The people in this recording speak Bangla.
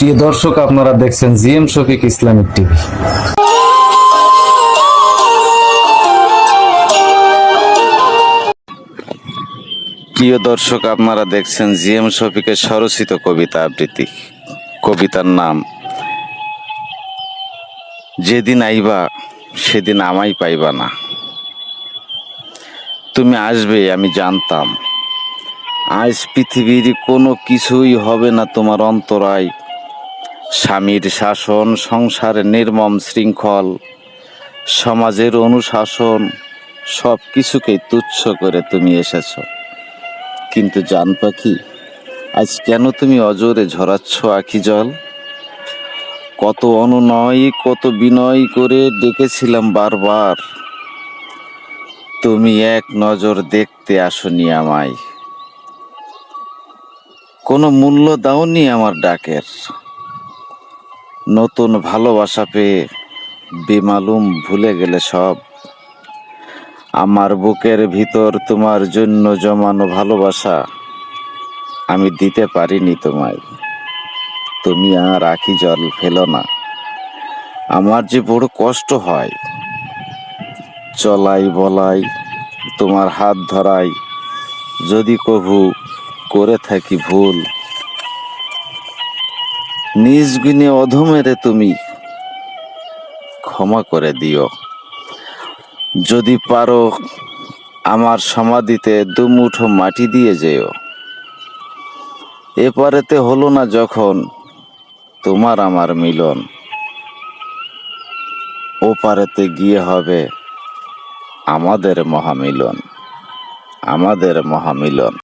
প্রিয় দর্শক, আপনারা দেখছেন জিএম শফিক ইসলামিক টিভি। প্রিয় দর্শক, আপনারা দেখছেন জিএম শফিকের স্বরচিত কবিতা আবৃত্তি। কবিতার নাম, যেদিন আইবা, সেদিন আমাই পাইবা না। তুমি আসবে, আমি জানতাম। আজ পৃথিবীর কোনো কিছুই হবে না তোমার অন্তরায়। স্বামীর শাসন সংসারের নির্মম শৃঙ্খল, সমাজের অনুশাসন সব কিছুকেই তুচ্ছ করে তুমি এসেছ। কিন্তু জান পাখি, আজ কেন তুমি অজরে ঝরাচ্ছ আখি জল? কত অনুনয়, কত বিনয় করে ডেকেছিলাম বারবার। তুমি এক নজর দেখতে আসনি আমায়। কোনো মূল্য দাওনি আমার ডাকের। নতুন ভালোবাসা পেয়ে বেমালুম ভুলে গেলে সব। আমার বুকের ভিতর তোমার জন্য জমানো ভালোবাসা আমি দিতে পারিনি তোমায়। তুমি আর আখি জল ফেলো না। আমার যে বড় কষ্ট হয়। চলাই বলাই, তোমার হাত ধরাই, যদি কভু করে থাকি ভুল নিজ গুণে অধমেরে তুমি ক্ষমা করে দিও। যদি পারো আমার সমাধিতে দুমুঠো মাটি দিয়ে যেও। এপারেতে হলো না যখন তোমার আমার মিলন। ও পারেতে গিয়ে হবে আমাদের মহামিলন আমাদের মহামিলন।